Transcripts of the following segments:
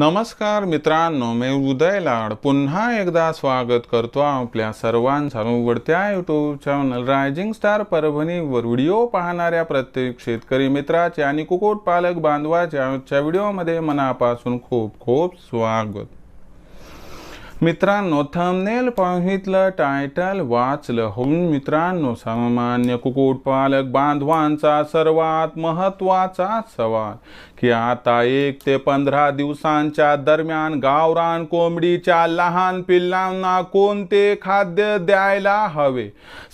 नमस्कार मित्रांनो मी उदय लाड. पुन्हा एकदा स्वागत करतो आपल्या सर्वांचा उघडत्या यूट्यूब चॅनल रायझिंग स्टार परभणीवर. व्हिडिओ पाहणाऱ्या प्रत्येक शेतकरी मित्राचे आणि कुक्कुटपालक बांधवाच्या आजच्या व्हिडिओमध्ये मनापासून खूप खूप स्वागत. मित्रांनो थंबनेल पाहितलं टायटल वाचलं. होऊन मित्रांनो सामान्य कुक्कुटपालक बांधवांचा सर्वात महत्त्वाचा सवाल. की आता एक ते पंधरा दिवसांच्या दरम्यान गावरान कोंबडीच्या लहान पिल्लांना कोणते खाद्य द्यायला हवे?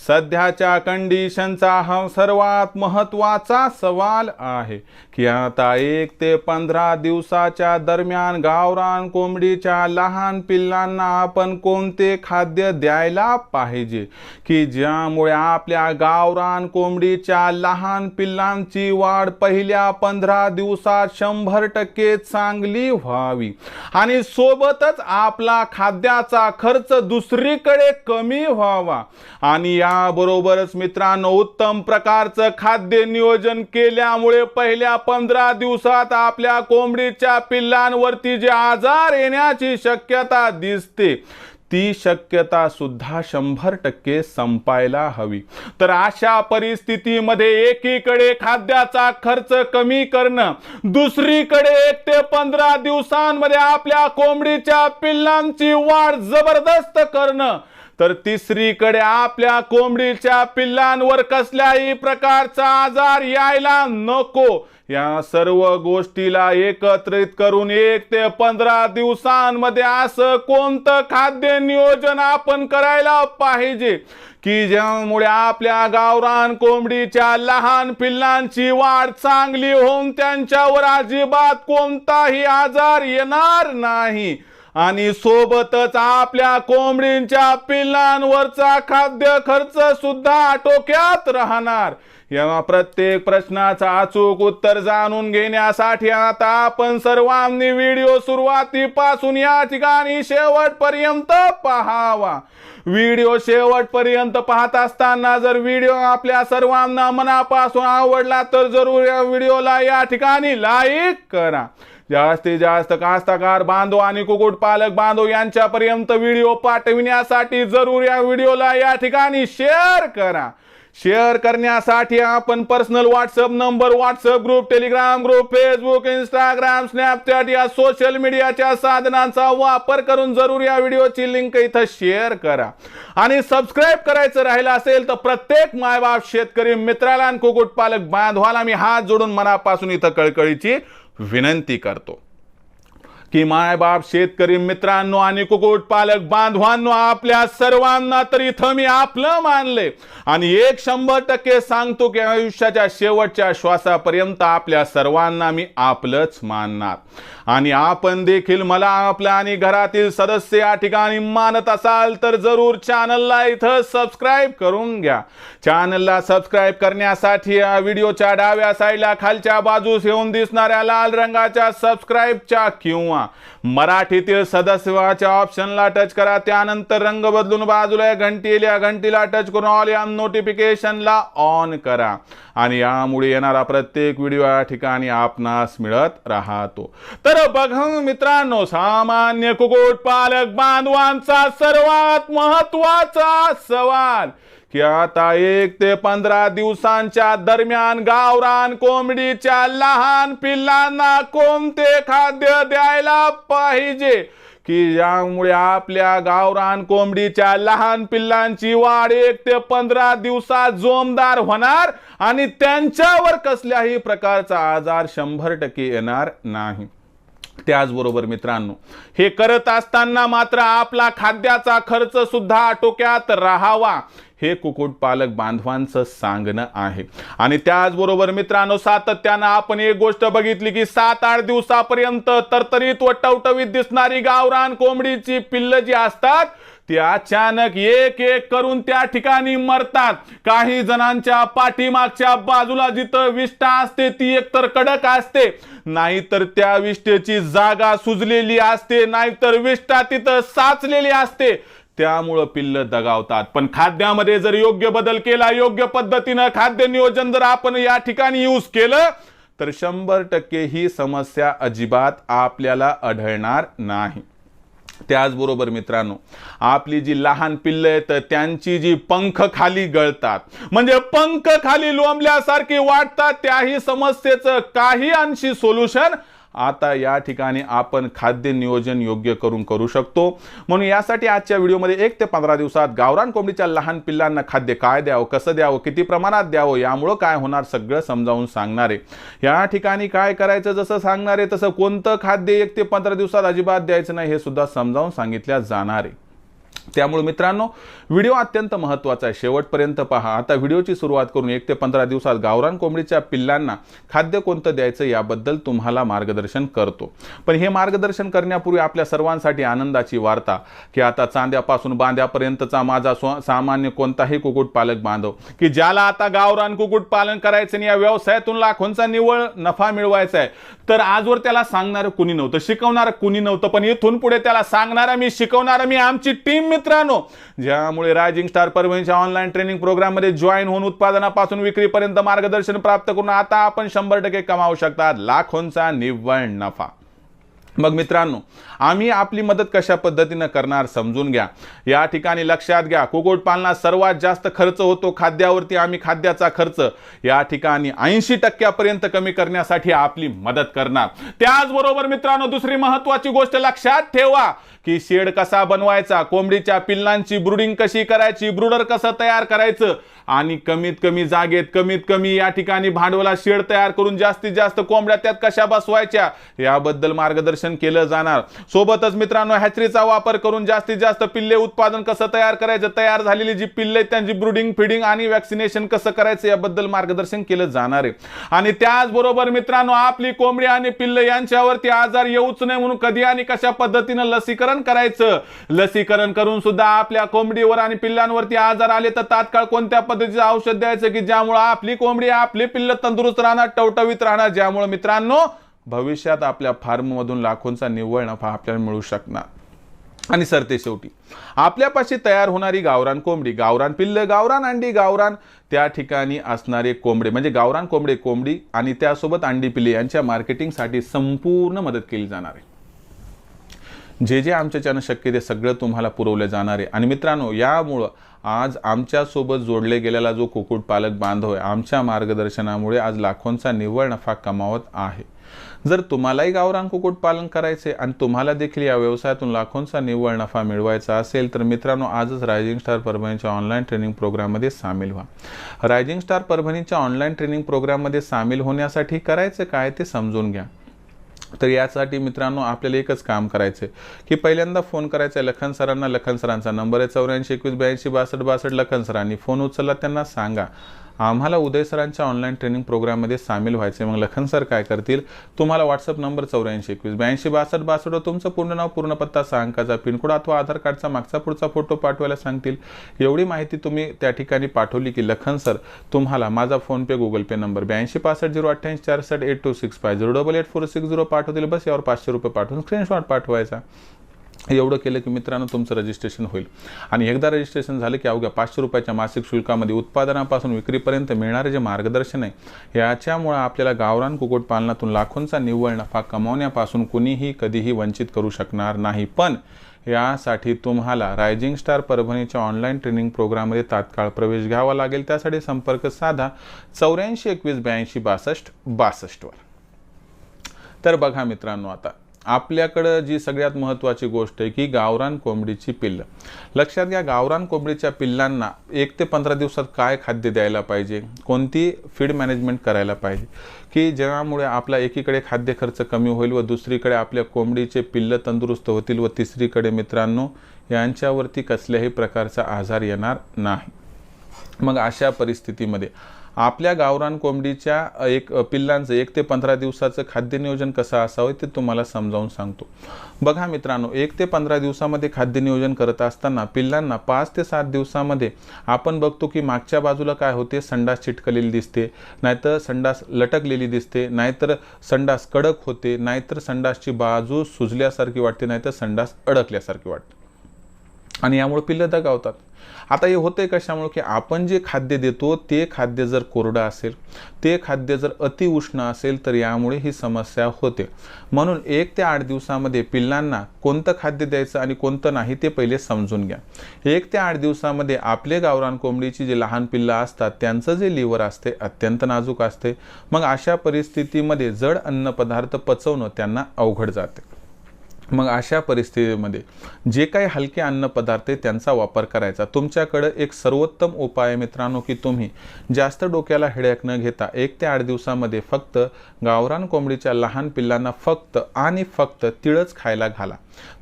सध्याच्या कंडिशनचा हा सर्वात महत्त्वाचा सवाल आहे की आता एक ते पंधरा दिवसाच्या दरम्यान गावरान कोंबडीच्या लहान पिल्लांना आपण कोणते खाद्य द्यायला पाहिजे? की ज्यामुळे आपल्या गावरान कोंबडीच्या लहान पिल्लांची वाढ पहिल्या पंधरा दिवसात शंभर टक्के चांगली व्हावी. आणि सोबतच आपला खाद्याचा खर्च दुसरीकडे कमी व्हावा. आणि याबरोबरच मित्रांनो उत्तम प्रकारचं खाद्य नियोजन केल्यामुळे पहिल्या पंधरा दिवसात आपल्या कोंबडीच्या पिल्लांवरती जे आजार येण्याची शक्यता दिसते ती शक्यता सुद्धा शंभर टक्के संपायला हवी. तर अशा परिस्थितीमध्ये एकीकडे खाद्याचा खर्च कमी करणं दुसरीकडे एक ते पंधरा दिवसांमध्ये आपल्या कोंबडीच्या पिल्लांची वाढ जबरदस्त करणं तर तिसरीकडे आपल्या कोंबडीच्या पिल्लांवर कसल्याही प्रकारचा आजार यायला नको. या सर्व गोष्टीला एकत्रित करून एक ते पंधरा दिवसांमध्ये असं कोणतं खाद्य नियोजन आपण करायला पाहिजे? की ज्यामुळे आपल्या गावरान कोंबडीच्या लहान पिल्लांची वाढ चांगली होऊन त्यांच्यावर अजिबात कोणताही आजार येणार नाही. आणि सोबतच आपल्या कोंबडींच्या पिल्लांवरचा खाद्य खर्च सुद्धा आटोक्यात राहणार. या प्रत्येक प्रश्नाचं अचूक उत्तर जाणून घेण्यासाठी आता आपण सर्वांनी व्हिडिओ सुरुवातीपासून या ठिकाणी शेवटपर्यंत पहावा. व्हिडिओ शेवटपर्यंत पाहत असताना जर व्हिडिओ आपल्या सर्वांना मनापासून आवडला तर जरूर या व्हिडिओला या ठिकाणी लाईक करा. जास्तीत जास्त कास्तकार बांधव आणि कुक्कुटपालक बांधव यांच्यापर्यंत व्हिडिओ पाठविण्यासाठी जरूर या व्हिडिओला या ठिकाणी शेअर करा. शेअर करण्यासाठी आपण personal WhatsApp number WhatsApp group Telegram group Facebook Instagram Snapchat या सोशल मीडियाच्या साधनांचा वापर करून जरूर या व्हिडिओची लिंक इथं शेअर करा. आणि सबस्क्राईब करायचं राहिलं असेल तर प्रत्येक मायबाप शेतकरी मित्राला आणि कुक्कुटपालक बांधवाला मी हात जोडून मनापासून इथं कळकळीची विनंती करतो. की मायबाप शेतकरी मित्रांनो आणि कुक्कुटपालक बांधवांनो आपल्या सर्वांना तर इथं मी आपलं मानले. आणि एक शंभर टक्के सांगतो की आयुष्याच्या शेवटच्या श्वासापर्यंत आपल्या सर्वांना मी आपलंच मानणार. आणि आपण देखील मला आपल्या आणि घरातील सदस्य या ठिकाणी मानत असाल तर जरूर चॅनलला इथं सबस्क्राईब करून घ्या. चॅनलला सबस्क्राईब करण्यासाठी या व्हिडिओच्या डाव्या साईडला खालच्या बाजूस येऊन दिसणाऱ्या लाल रंगाच्या सबस्क्राईबच्या किंवा मराठीतील सदस्याच्या ऑप्शनला टच करा. त्यानंतर रंग बदलून बाजूला घंटी या घंटीला टच करून ऑल या नोटिफिकेशनला ऑन करा. आणि यामुळे येणारा प्रत्येक व्हिडिओ या ठिकाणी आपणास मिळत राहतो. तर बघा मित्रांनो सामान्य कुक्कुटपालक बांधवांचा सर्वात महत्त्वाचा सवाल की आता एक ते पंधरा दिवसांच्या दरम्यान गावरान कोंबडीच्या लहान पिल्लांना कोणते खाद्य द्यायला पाहिजे? की ज्यामुळे आपल्या गावरान कोंबडीच्या लहान पिल्लांची वाढ एक ते पंधरा दिवसात जोमदार होणार आणि त्यांच्यावर कसल्याही प्रकारचा आजार शंभर टक्के येणार नाही. त्याचबरोबर मित्रांनो हे करत असताना मात्र आपला खाद्याचा खर्च सुद्धा आटोक्यात राहावा हे कुक्कुटपालक बांधवांचं सांगणं आहे. आणि त्याचबरोबर मित्रांनो सातत्यानं आपण एक गोष्ट बघितली की सात आठ दिवसापर्यंत तरतरीत व टवटवीत दिसणारी गावरान कोंबडीची पिल्ल जी असतात ते अचानक एक एक करून त्या ठिकाणी मरतात. काही जणांच्या पाठीमागच्या बाजूला जिथं विष्ठा असते ती एकतर कडक असते. नाहीतर त्या विष्ठेची जागा सुजलेली असते नाहीतर विष्ठा तिथं साचलेली असते. त्यामुळं पिल्ल दगावतात. पण खाद्यामध्ये जर योग्य बदल केला योग्य पद्धतीनं खाद्य नियोजन जर आपण या ठिकाणी यूज केलं तर शंभर टक्के ही समस्या अजिबात आपल्याला आढळणार नाही. त्याचबरोबर मित्रांनो आपली जी लहान पिल्लं आहेत त्यांची जी पंख खाली गळतात. म्हणजे पंख खाली लोंबल्यासारखी वाटतात त्याही समस्येचं काही अंशी सोल्युशन आता या ठिकाणी आपण खाद्य नियोजन योग्य करून करू शकतो. म्हणून यासाठी आजच्या व्हिडिओमध्ये एक ते पंधरा दिवसात गावरान कोंबडीच्या लहान पिल्लांना खाद्य काय द्यावं कसं द्यावं किती प्रमाणात द्यावं यामुळं काय होणार सगळं समजावून सांगणार. आहे या ठिकाणी काय करायचं जसं सांगणार आहे तसं कोणतं खाद्य एक ते पंधरा दिवसात अजिबात द्यायचं नाही हे सुद्धा समजावून सांगितल्या जाणार. आहे त्यामुळे मित्रांनो व्हिडिओ अत्यंत महत्त्वाचा आहे. शेवटपर्यंत पहा. आता व्हिडिओची सुरुवात करून एक ते पंधरा दिवसात गावरान कोंबडीच्या पिल्लांना खाद्य कोणतं द्यायचं याबद्दल तुम्हाला मार्गदर्शन करतो. पण हे मार्गदर्शन करण्यापूर्वी आपल्या सर्वांसाठी आनंदाची वार्ता की आता चांद्यापासून बांध्यापर्यंतचा माझा स्व सामान्य कोणताही कुक्कुटपालक बांधव की ज्याला आता गावरान कुक्कुटपालन करायचं आणि या व्यवसायातून लाखोंचा निव्वळ नफा मिळवायचा आहे. तर आजवर त्याला सांगणारं कुणी नव्हतं शिकवणारं कुणी नव्हतं पण इथून पुढे त्याला सांगणारा मी शिकवणारा मी आमची टीम मित्रांनो ज्यामुळे रायझिंग स्टार परभणीच्या ऑनलाईन ट्रेनिंग प्रोग्राममध्ये जॉईन होऊन उत्पादनापासून विक्रीपर्यंत मार्गदर्शन प्राप्त करून आता आपण शंभर टक्के कमावू शकतात लाखोंचा निव्वळ नफा. मग मित्रांनो आम्ही आपली मदत कशा पद्धतीनं करणार समजून घ्या. या ठिकाणी लक्षात घ्या कुक्कुटपालनात सर्वात जास्त खर्च होतो खाद्यावरती आम्ही खाद्याचा खर्च या ठिकाणी ऐंशी टक्क्यापर्यंत कमी करण्यासाठी आपली मदत करणार. त्याचबरोबर मित्रांनो दुसरी महत्वाची गोष्ट लक्षात ठेवा की शेड कसा बनवायचा कोंबडीच्या पिल्लांची ब्रुडिंग कशी करायची ब्रुडर कसं तयार करायचं आणि कमीत कमी जागेत कमीत कमी या ठिकाणी भांडवला शेड तयार करून जास्तीत जास्त कोंबड्या त्यात कशा बसवायच्या याबद्दल मार्गदर्शन केलं जाणार. सोबतच मित्रांनो हॅचरीचा वापर करून जास्तीत जास्त पिल्ले उत्पादन कसं तयार करायचं तयार झालेली जी पिल्ले आहेत, त्यांची ब्रुडिंग फिडिंग आणि व्हॅक्सिनेशन कसं करायचं याबद्दल मार्गदर्शन केलं जाणार आहे. आणि त्याचबरोबर मित्रांनो आपली कोंबडी आणि पिल्ले यांच्यावरती आजार येऊच नये म्हणून कधी आणि कशा पद्धतीनं लसीकरण करायचं. लसीकरण करून सुद्धा आपल्या कोंबडीवर आणि पिल्लांवरती आजार आले तर तात्काळ कोणत्या पद्धतीचं औषध द्यायचं की ज्यामुळे आपली कोंबडी आपली पिल्ल तंदुरुस्त राहणार टवटवीत राहणार ज्यामुळे मित्रांनो भविष्यात आपल्या फार्ममधून लाखोंचा निव्वळ नफा आपल्याला मिळू शकणार. आणि सरते शेवटी आपल्यापाशी तयार होणारी गावरान कोंबडी गावरान पिल्ल गावरान अंडी गावरान त्या ठिकाणी असणारे कोंबडे म्हणजे गावरान कोंबडे कोंबडी आणि त्यासोबत अंडी पिल्ले यांच्या मार्केटिंगसाठी संपूर्ण मदत केली जाणार आहे. जे जे आमच्याच्यानं शक्य ते सगळं तुम्हाला पुरवलं जाणार आहे. आणि मित्रांनो यामुळं आज आमच्यासोबत जोडले गेलेला जो कुक्कुटपालक बांधव आहे आमच्या मार्गदर्शनामुळे आज लाखोंचा निव्वळ नफा कमावत आहे. जर तुम्हालाही गावरान कुक्कुटपालन करायचे आणि तुम्हाला देखील या व्यवसायातून लाखोंचा निव्वळ नफा मिळवायचा असेल तर मित्रांनो आजच रायझिंग स्टार परभणीच्या ऑनलाईन ट्रेनिंग प्रोग्राममध्ये सामील व्हा. रायझिंग स्टार परभणीच्या ऑनलाईन ट्रेनिंग प्रोग्राममध्ये सामील होण्यासाठी करायचं काय ते समजून घ्या. तर यासाठी मित्रांनो आपल्याला एकच काम करायचं आहे की पहिल्यांदा फोन करायचा आहे लखन सरांना. लखन सरांचा नंबर आहे चौऱ्याऐंशी एकवीस ब्याऐंशी बासष्ट बासष्ट लखन सरांनी. फोन उचलला त्यांना सांगा. आम्हाला उदय सरांच्या ऑनलाईन ट्रेनिंग प्रोग्राममध्ये सामील व्हायचे मग लखन सर काय करतील? तुम्हाला व्हॉट्सअप नंबर चौऱ्याऐंशी एकवीस ब्याऐंशी बासष्ट बासष्ट तुमचं पूर्ण नाव पूर्ण पत्ता सहा अंकाचा पिनकोड अथवा आधार कार्डचा मागचा पुढचा फोटो पाठवायला सांगतील. एवढी माहिती तुम्ही त्या ठिकाणी पाठवली की लखन सर तुम्हाला माझा फोनपे गुगल पे नंबर ब्याऐंशी पासष्ट झिरो अठ्ठ्याऐंशी चारसष्ट eight two six five zero double eight four six zero पाठवतील. बस यावर पाचशे रुपये पाठवून स्क्रीनशॉट पाठवायचा. एवढं केलं की मित्रांनो तुमचं रजिस्ट्रेशन होईल. आणि एकदा रजिस्ट्रेशन झालं की अवघ्या पाचशे रुपयाच्या मासिक शुल्कामध्ये उत्पादनापासून विक्रीपर्यंत मिळणारे जे मार्गदर्शन आहे याच्यामुळं आपल्याला गावरान कुक्कुटपालनातून लाखोंचा निव्वळ नफा कमावण्यापासून कुणीही कधीही वंचित करू शकणार नाही. पण यासाठी तुम्हाला रायझिंग स्टार परभणीच्या ऑनलाईन ट्रेनिंग प्रोग्राममध्ये तात्काळ प्रवेश घ्यावा लागेल. त्यासाठी संपर्क साधा चौऱ्याऐंशी एकवीस ब्याऐंशी बासष्ट बासष्टवर. तर बघा मित्रांनो आता आपल्याकडं जी सगळ्यात महत्त्वाची गोष्ट आहे की गावरान कोंबडीची पिल्लं. लक्षात घ्या गावरान कोंबडीच्या पिल्लांना एक ते पंधरा दिवसात काय खाद्य द्यायला पाहिजे? कोणती फीड मॅनेजमेंट करायला पाहिजे? की ज्यामुळे आपला एकीकडे खाद्य खर्च कमी होईल व दुसरीकडे आपल्या कोंबडीचे पिल्लं तंदुरुस्त होतील व तिसरीकडे मित्रांनो यांच्यावरती कसल्याही प्रकारचा आजार येणार नाही. मग अशा परिस्थितीमध्ये आपल्या गावरान कोंबडीच्या एक पिल्लांचं एक ते पंधरा दिवसाचं खाद्य नियोजन कसं असावं ते तुम्हाला समजावून सांगतो. बघा मित्रांनो एक ते पंधरा दिवसामध्ये खाद्य नियोजन करत असताना पिल्लांना पाच ते सात दिवसामध्ये आपण बघतो की मागच्या बाजूला काय होते संडास चिटकलेली दिसते नाहीतर संडास लटकलेली दिसते नाहीतर संडास कडक होते नाहीतर संडासची बाजू सुजल्यासारखी वाटते नाहीतर संडास अडकल्यासारखी वाटते. आणि यामुळे पिल्लं दगावतात आता हे होतंय कशामुळे? की आपण जे खाद्य देतो ते खाद्य जर कोरडं असेल ते खाद्य जर अतिउष्ण असेल तर यामुळे ही समस्या होते. म्हणून एक ते आठ दिवसामध्ये पिल्लांना कोणतं खाद्य द्यायचं आणि कोणतं नाही ते पहिले समजून घ्या. एक ते आठ दिवसामध्ये आपले गावरान कोंबडीची जे लहान पिल्लं असतात त्यांचं जे लिव्हर असते अत्यंत नाजूक असते. मग अशा परिस्थितीमध्ये जड अन्नपदार्थ पचवणं त्यांना अवघड जाते. मग अशा परिस्थितीमध्ये जे काही हलके अन्नपदार्थ आहे त्यांचा वापर करायचा. तुमच्याकडं एक सर्वोत्तम उपाय मित्रांनो की तुम्ही जास्त डोक्याला हेडॅक न घेता एक ते आठ दिवसामध्ये फक्त गावरान कोंबडीच्या लहान पिल्लांना फक्त आणि फक्त तिळच खायला घाला.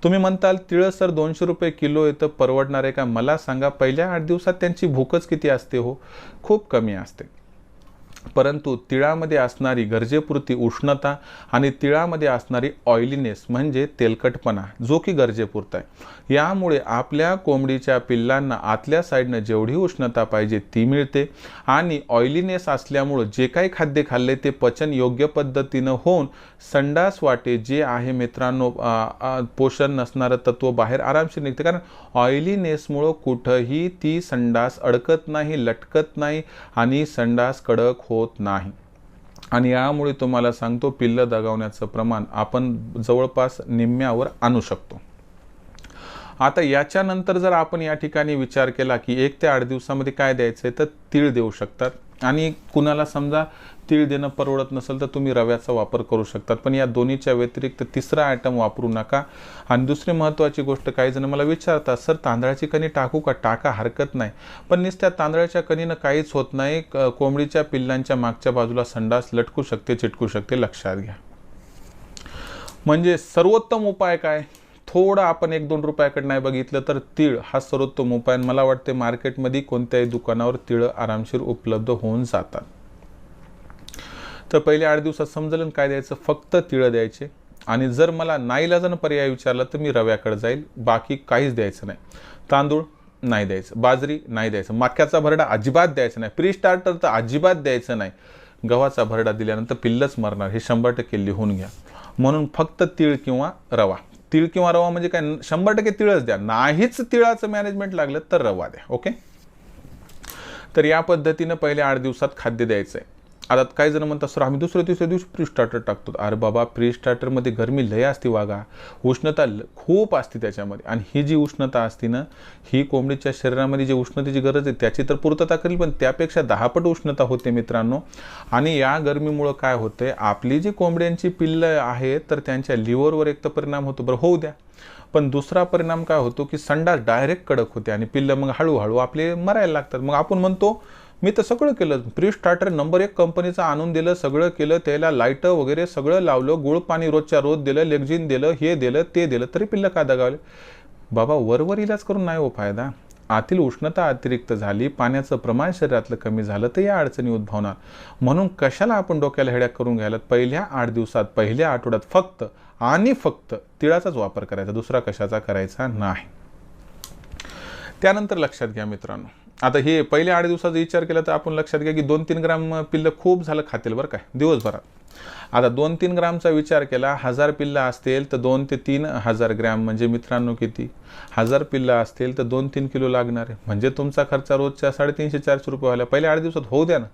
तुम्ही म्हणताल तिळं सर दोनशे रुपये किलो येतं परवडणारे का? मला सांगा पहिल्या आठ दिवसात त्यांची भूकच किती असते हो? खूप कमी असते. परंतु तिळामध्ये असणारी गरजेपुरती उष्णता आणि तिळामध्ये असणारी ऑइलीनेस म्हणजे तेलकटपणा जो की गरजेपुरता आहे. यामुळे आपल्या कोंबडीच्या पिल्लांना आतल्या साईडनं जेवढी उष्णता पाहिजे ती मिळते आणि ऑइलीनेस असल्यामुळं जे काही खाद्य खाल्ले ते पचन योग्य पद्धतीनं होऊन संडास वाटे जे आहे मित्रांनो पोषण नसणारं तत्व बाहेर आरामशीर निघते. कारण ऑइलीनेसमुळं कुठंही ती संडास अडकत नाही लटकत नाही आणि संडास कडक होत नाही. आणि यामुळे तुम्हाला सांगतो पिल्लं दगावण्याचं प्रमाण आपण जवळपास निम्म्यावर आणू शकतो. आता याच्यानंतर जर आपण या ठिकाणी विचार केला की एक ते आठ दिवसामध्ये काय द्यायचं आहे तर तीळ देऊ शकतात. आणि कुणाला समजा तीळ देणं परवडत नसेल तर तुम्ही रव्याचा वापर करू शकतात. पण या दोन्हीच्या व्यतिरिक्त तिसरा आयटम वापरू नका. आणि दुसरी महत्त्वाची गोष्ट काही जण मला विचारतात सर तांदळाची कणी टाकू का? टाका हरकत नाही. पण नुसत्या तांदळाच्या कणीनं काहीच होत नाही. कोंबडीच्या पिल्लांच्या मागच्या बाजूला संडास लटकू शकते चिटकू शकते. लक्षात घ्या. म्हणजे सर्वोत्तम उपाय काय? थोडं आपण एक दोन रुपयाकडे नाही बघितलं तर तीळ हा सर्वोत्तम उपाय. मला वाटते मार्केटमध्ये कोणत्याही दुकानावर तिळं आरामशीर उपलब्ध होऊन जातात. तर पहिले आठ दिवसात समजलं काय द्यायचं? फक्त तिळं द्यायचे. आणि जर मला नाईलाजानं पर्याय विचारला तर मी रव्याकडे जाईल. बाकी काहीच द्यायचं नाही. तांदूळ नाही द्यायचं. बाजरी नाही द्यायचं. मक्याचा भरडा अजिबात द्यायचा नाही. प्री स्टार्टर तर अजिबात द्यायचं नाही. गव्हाचा भरडा दिल्यानंतर पिल्लच मरणार. हे शंभर टक्के लिहून घ्या. म्हणून फक्त तीळ किंवा रवा. तीळ किंवा रवा म्हणजे काय? शंभर टक्के तिळच द्या. नाहीच तिळाचं मॅनेजमेंट लागलं तर रवा द्या. ओके तर या पद्धतीनं पहिले आठ दिवसात खाद्य द्यायचं आहे आता काही जण म्हणतात सर आम्ही दुसऱ्या तिसऱ्या दिवशी प्री स्टार्टर टाकतो. अरे बाबा प्री स्टार्टरमध्ये गरमी लय असते वागा. उष्णता खूप असते त्याच्यामध्ये. आणि ही जी उष्णता असते ना ही कोंबडीच्या शरीरामध्ये जी उष्णतेची गरज आहे त्याची तर पूर्तता करेल पण त्यापेक्षा दहापट उष्णता होते मित्रांनो. आणि या गरमीमुळं काय होतंय आपली जी कोंबड्यांची पिल्लं आहेत तर त्यांच्या लिव्हरवर एक तर परिणाम होतो. बरं होऊ द्या. पण दुसरा परिणाम काय होतो की संडास डायरेक्ट कडक होते आणि पिल्लं मग हळूहळू आपले मरायला लागतात. मग आपण म्हणतो मी तर सगळं केलं. प्री स्टार्टर नंबर एक कंपनीचं आणून दिलं सगळं केलं त्याला लाइट वगैरे सगळं लावलं गुळ पाणी रोजच्या रोज दिलं लेगझिन दिलं हे दिलं ते दिलं तरी पिल्लं का दगावले? बाबा वरवर इलाज करून नाही हो फायदा. आतील उष्णता अतिरिक्त झाली पाण्याचं प्रमाण शरीरातलं कमी झालं तर या अडचणी उद्भवणार. म्हणून कशाला आपण डोक्याला हेड्या करून घ्यायला? पहिल्या आठ दिवसात पहिल्या आठवड्यात फक्त आणि फक्त तिळाचाच वापर करायचा दुसरा कशाचा करायचा नाही. त्यानंतर लक्षात घ्या मित्रांनो. आता हे पहिले आठ दिवसाचा विचार केला तर आपण लक्षात घ्या की दोन तीन ग्राम पिल्लं खूप झालं खातील बरं काय दिवसभरात. आता दोन तीन ग्रामचा विचार केला हजार पिल्लं असतील तर दोन ते तीन हजार ग्रॅम. म्हणजे मित्रांनो किती? हजार पिल्लं असतील तर दोन तीन किलो लागणार आहे. म्हणजे तुमचा खर्च रोजच्या साडेतीनशे चारशे रुपये व्हायला पहिले आठ दिवसात होऊ द्या ना.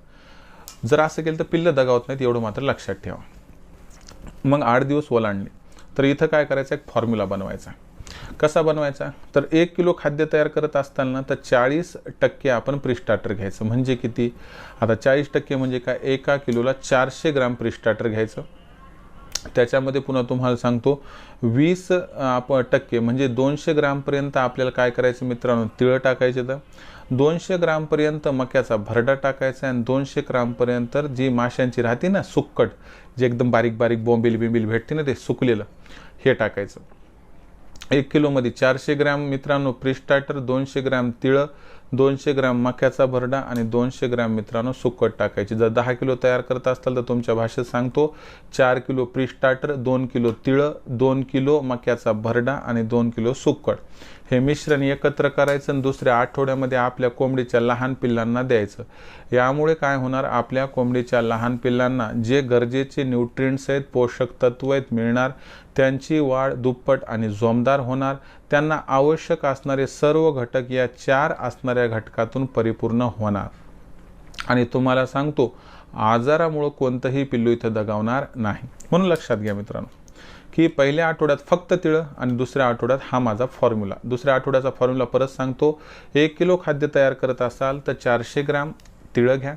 जर असं केलं तर पिल्लं दगावत नाहीत एवढं मात्र लक्षात ठेवा. मग आठ दिवस ओलांडले. तर इथं काय करायचं? एक फॉर्म्युला बनवायचा. कसा बनवायचा? तर एक किलो खाद्य तयार करत असताना तर चाळीस टक्के आपण प्रिस्टार्टर घ्यायचं. म्हणजे किती? आता चाळीस टक्के म्हणजे काय? एका किलोला चारशे ग्राम प्रिस्टार्टर घ्यायचं. त्याच्यामध्ये पुन्हा तुम्हाला सांगतो वीस आप टक्के म्हणजे दोनशे ग्रामपर्यंत आपल्याला काय करायचं मित्रांनो? तिळं टाकायचे तर. दोनशे ग्रामपर्यंत मक्याचा भरडा टाकायचा आणि दोनशे ग्रामपर्यंत जी माशांची राहते ना सुक्कट जे एकदम बारीक बारीक बोंबील बिंबील भेटते ना ते सुकलेलं हे टाकायचं. एक किलोमध्ये चारशे ग्रॅम. मित्रांनो प्रिस्टार्टर दोनशे ग्रॅम तिळं दोनशे ग्रॅम मक्याचा भरडा आणि दोनशे ग्रॅम मित्रांनो सुकट टाकायची. जर दहा किलो तयार करत असाल तर तुमच्या भाषेत सांगतो चार किलो प्रिस्टार्टर दोन किलो तिळं दोन किलो मक्याचा भरडा आणि दोन किलो सुकट. हे मिश्रण एकत्र करायचं आणि दुसऱ्या आठवड्यामध्ये आपल्या कोंबडीच्या लहान पिल्लांना द्यायचं. यामुळे काय होणार? आपल्या कोंबडीच्या लहान पिल्लांना जे गरजेचे न्यूट्रिंट्स आहेत पोषक तत्व आहेत मिळणार त्यांची वाढ दुप्पट आणि जोमदार होणार. त्यांना आवश्यक असणारे सर्व घटक या चार असणाऱ्या घटकातून परिपूर्ण होणार. आणि तुम्हाला सांगतो आजारामुळं कोणतंही पिल्लू इथं दगावणार नाही. म्हणून लक्षात घ्या मित्रांनो. की पहिल्या आठवड्यात फक्त तिळं आणि दुसऱ्या आठवड्यात हा माझा फॉर्म्युला दुसऱ्या आठवड्याचा फॉर्म्युला परत सांगतो. एक किलो खाद्य तयार करत असाल तर चारशे ग्राम तिळं घ्या.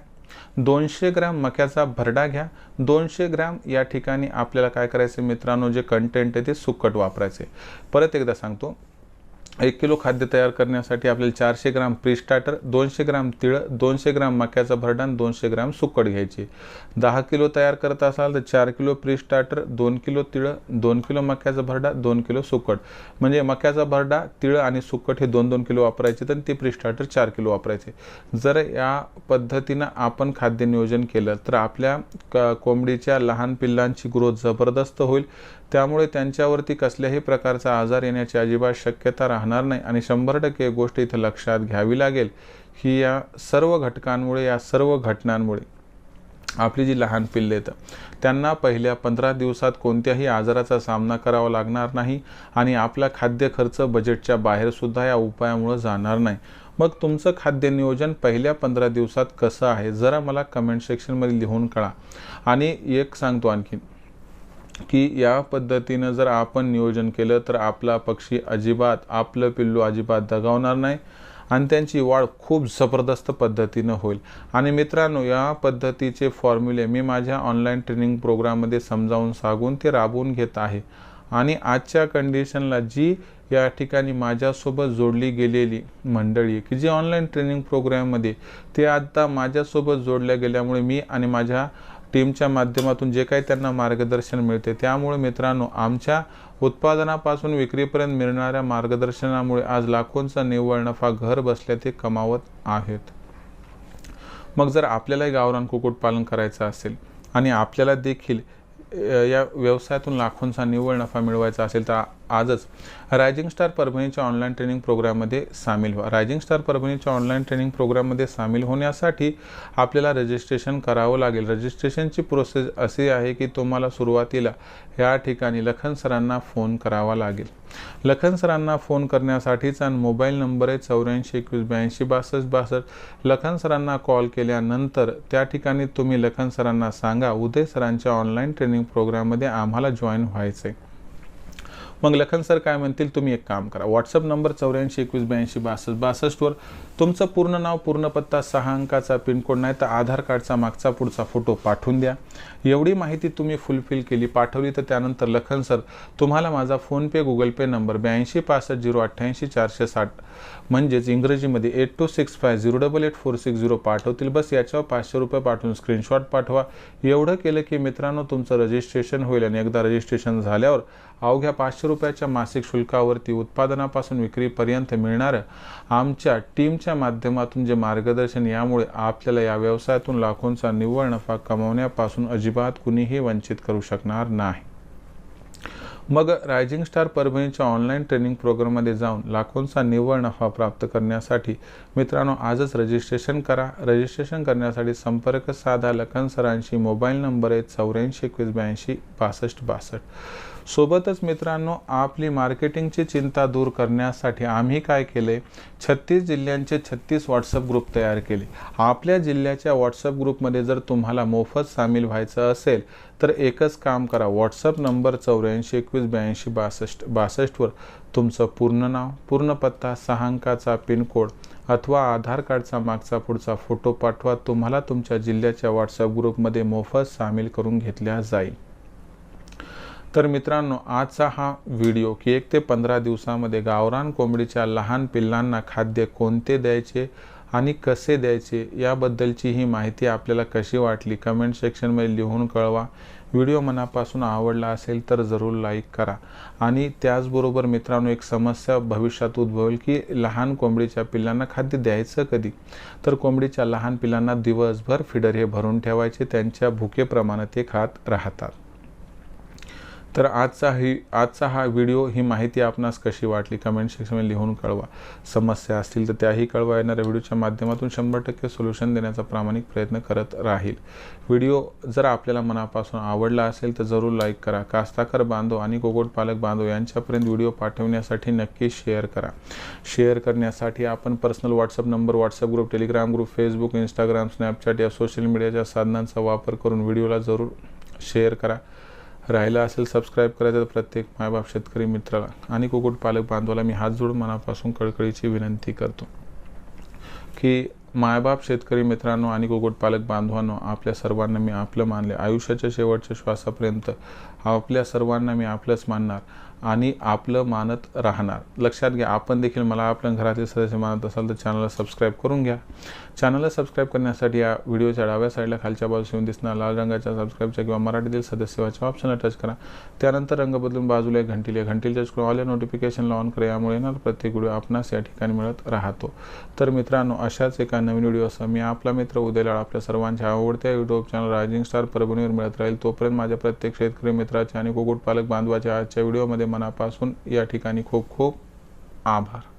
दोनशे ग्रॅम मक्याचा भरडा घ्या. दोनशे ग्रॅम या ठिकाणी आपल्याला काय करायचं मित्रांनो? जे कंटेंट आहे ते सुकट वापरायचे परत एकदा सांगतो. एक किलो खाद्य तयार करण्यासाठी आपल्याला चारशे ग्राम प्री स्टार्टर दोनशे ग्राम तिळं दोनशे ग्राम मक्याचं भरडान दोनशे ग्राम सुकट घ्यायची. दहा किलो तयार करत असाल तर चार किलो प्री स्टार्टर दोन किलो तिळं दोन किलो मक्याचं भरडा दोन किलो सुकट. म्हणजे मक्याचा भरडा तिळं आणि सुक्कट हे दोन दोन किलो वापरायचे तर ते प्री स्टार्टर चार किलो वापरायचे. जर या पद्धतीनं आपण खाद्य नियोजन केलं तर आपल्या कोंबडीच्या लहान पिल्लांची ग्रोथ जबरदस्त होईल. त्यामुळे त्यांच्यावरती कसल्याही प्रकारचा आजार येण्याची अजिबात शक्यता राहणार नाही. आणि शंभर टक्के गोष्ट इथं लक्षात घ्यावी लागेल की या सर्व घटकांमुळे या सर्व घटनांमुळे आपली जी लहान पिल्ले आहेत त्यांना पहिल्या पंधरा दिवसात कोणत्याही आजाराचा सामना करावा लागणार नाही आणि आपला खाद्य खर्च बजेटच्या बाहेरसुद्धा या उपायामुळं जाणार नाही. मग तुमचं खाद्य नियोजन पहिल्या पंधरा दिवसात कसं आहे? जरा मला कमेंट सेक्शनमध्ये लिहून कळा. आणि एक सांगतो आणखीन. की या पद्धतीनं जर आपण नियोजन केलं तर आपला पक्षी अजिबात आपलं पिल्लू अजिबात दगावणार नाही आणि त्यांची वाढ खूप जबरदस्त पद्धतीनं होईल. आणि मित्रांनो या पद्धतीचे फॉर्म्युले मी माझ्या ऑनलाईन ट्रेनिंग प्रोग्राममध्ये समजावून सांगून ते राबवून घेत आहे. आणि आजच्या कंडिशनला जी या ठिकाणी माझ्यासोबत जोडली गेलेली मंडळी की जी ऑनलाईन ट्रेनिंग प्रोग्राममध्ये ते आत्ता माझ्यासोबत जोडल्या गेल्यामुळे मी आणि माझ्या टीमच्या माध्यमातून जे काही त्यांना मार्गदर्शन मिळते त्यामुळे मित्रांनो आमच्या उत्पादनापासून विक्रीपर्यंत मिळणाऱ्या मार्गदर्शनामुळे आज लाखोंचा निव्वळ नफा घर बसल्या ते कमावत आहेत. मग जर आपल्यालाही गावरान कुक्कुटपालन करायचं असेल आणि आपल्याला देखील या व्यवसायातून लाखोंचा निव्वळ नफा मिळवायचा असेल तर आजच रायझिंग स्टार परभणीच्या ऑनलाईन ट्रेनिंग प्रोग्राममध्ये सामील व्हा. रायझिंग स्टार परभणीच्या ऑनलाईन ट्रेनिंग प्रोग्राममध्ये सामील होण्यासाठी आपल्याला रजिस्ट्रेशन करावं लागेल. रजिस्ट्रेशनची प्रोसेस अशी आहे की तुम्हाला सुरुवातीला या ठिकाणी लखन सरांना फोन करावा लागेल. लखन सरांना फोन करण्यासाठीचा मोबाईल नंबर आहे चौऱ्याऐंशी एकवीस ब्याऐंशी बासष्ट बासष्ट. लखन सरांना कॉल केल्यानंतर त्या ठिकाणी तुम्ही लखन सरांना सांगा उदय सरांच्या ऑनलाईन ट्रेनिंग प्रोग्राममध्ये आम्हाला जॉईन व्हायचं आहे मग लखन सर काय म्हणतील तुम्ही एक काम करा. व्हॉट्सअप नंबर चौऱ्याऐंशी एकवीस ब्याऐंशी बासष्ट बासष्टवर तुमचं पूर्ण नाव पूर्ण पत्ता सहा अंकाचा पिनकोड नाही तर आधार कार्डचा मागचा पुढचा फोटो पाठवून द्या. एवढी माहिती तुम्ही फुलफिल केली पाठवली तर त्यानंतर लखन सर तुम्हाला माझा फोनपे गुगल पे नंबर ब्याऐंशी पासष्ट झिरो अठ्ठ्याऐंशी चारशे साठ म्हणजेच इंग्रजीमध्ये eight two six five zero double eight four six zero पाठवतील. बस याच्यावर पाचशे रुपये पाठवून स्क्रीनशॉट पाठवा. एवढं केलं की मित्रांनो तुमचं रजिस्ट्रेशन होईल आणि एकदा रजिस्ट्रेशन झाल्यावर अवघ्या पाचशे रुपयाच्या मासिक शुल्कावरती उत्पादनापासून विक्रीपर्यंत मिळणारं आमच्या टीमच्या माध्यमातून जे मार्गदर्शन यामुळे आपल्याला या व्यवसायातून लाखोंचा निव्वळ नफा कमावण्यापासून अजिबात कुणीही वंचित करू शकणार नाही. मग रायझिंग स्टार परभणीच्या ऑनलाईन ट्रेनिंग प्रोग्राममध्ये जाऊन लाखोंचा निव्वळ नफा प्राप्त करण्यासाठी मित्रांनो आजच रजिस्ट्रेशन करा. रजिस्ट्रेशन करण्यासाठी संपर्क साधा लखन सरांशी. मोबाईल नंबर आहे चौऱ्याऐंशी एकवीस ब्याऐंशी बासष्ट बासष्ट. सोबतच मित्रांनो आपली मार्केटिंगची चिंता दूर करण्यासाठी आम्ही काय केले? छत्तीस जिल्ह्यांचे छत्तीस व्हॉट्सअप ग्रुप तयार केले. आपल्या जिल्ह्याच्या व्हॉट्सअप ग्रुपमध्ये जर तुम्हाला मोफत सामील व्हायचं असेल तर एकच काम करा. व्हॉट्सअप नंबर चौऱ्याऐंशी एकवीस ब्याऐंशी बासष्ट बासष्टवर तुमचं पूर्ण नाव पूर्ण पत्ता सहा अंकाचा पिनकोड अथवा आधार कार्डचा मागचा पुढचा फोटो पाठवा. तुम्हाला तुमच्या जिल्ह्याच्या व्हॉट्सअप ग्रुपमध्ये मोफत सामील करून घेतल्या जाईल. तर मित्रांनो आजचा हा व्हिडिओ की एक ते पंधरा दिवसामध्ये गावरान कोंबडीच्या लहान पिल्लांना खाद्य कोणते द्यायचे आणि कसे द्यायचे याबद्दलची ही माहिती आपल्याला कशी वाटली कमेंट सेक्शनमध्ये लिहून कळवा. व्हिडिओ मनापासून आवडला असेल तर जरूर लाईक करा. आणि त्याचबरोबर मित्रांनो एक समस्या भविष्यात उद्भवेल की लहान कोंबडीच्या पिल्लांना खाद्य द्यायचं कधी? तर कोंबडीच्या लहान पिल्लांना दिवसभर फिडर हे भरून ठेवायचे त्यांच्या भुकेप्रमाणे ते खात राहतात. तर आजचा ही आजचा हा व्हिडिओ ही माहिती आपणास कशी वाटली? कमेंट सेक्शनमध्ये लिहून कळवा. समस्या असतील तर त्याही कळवा. येणाऱ्या व्हिडिओच्या माध्यमातून शंभर टक्के सोल्युशन देण्याचा प्रामाणिक प्रयत्न करत राहील. व्हिडिओ जर आपल्याला मनापासून आवडला असेल तर जरूर लाईक करा. कास्ताकर बांधव आणि कुक्कुटपालक बांधव यांच्यापर्यंत व्हिडिओ पाठवण्यासाठी नक्की शेअर करा. शेअर करण्यासाठी आपण personal WhatsApp number WhatsApp group Telegram group Facebook Instagram Snapchat या सोशल मीडियाच्या साधनांचा वापर करून व्हिडिओला जरूर शेअर करा. राहिला असेल सबस्क्राईब करायचं तर प्रत्येक मायबाप शेतकरी मित्राला आणि कुक्कुटपालक बांधवाला मी हात जोडून मनापासून कळकळीची विनंती करतो की मायबाप शेतकरी मित्रांनो आणि कुक्कुटपालक बांधवांनो आपल्या सर्वांना मी आपलं मानले. आयुष्याच्या शेवटच्या श्वासापर्यंत आपल्या सर्वांना मी आपलंच मानणार. आणि आपलं मानत राहणार. लक्षात घ्या आपण देखील मला आपल्या घरातील सदस्य मानत असाल तर चॅनलला सबस्क्राईब करून घ्या. चॅनलला सबस्क्राईब करण्यासाठी या व्हिडिओच्या डाव्या साईडला खालच्या बाजूस येऊन दिसणार लाल रंगाच्या सबस्क्राईबच्या किंवा मराठीतील सदस्यवाच्या ऑप्शनला टच करा. त्यानंतर रंग बदलून बाजूला एक घंटील या घंटील टच करून ऑल नोटिफिकेशनला ऑन करा. यामुळे येणार प्रत्येक व्हिडिओ आपणास या ठिकाणी मिळत राहतो. तर मित्रांनो अशाच एका नवीन व्हिडिओसह मी आपला मित्र उदयलाळ आपल्या सर्वांच्या आवडत्या यूट्यूब चॅनल रायझिंग स्टार परभणीवर मिळत राहील. तोपर्यंत माझ्या प्रत्येक शेतकरी मित्राचे आणि कुक्कुटपालक बांधवाच्या आजच्या व्हिडिओमध्ये मनापासून या ठिकाणी खूप खूप आभार.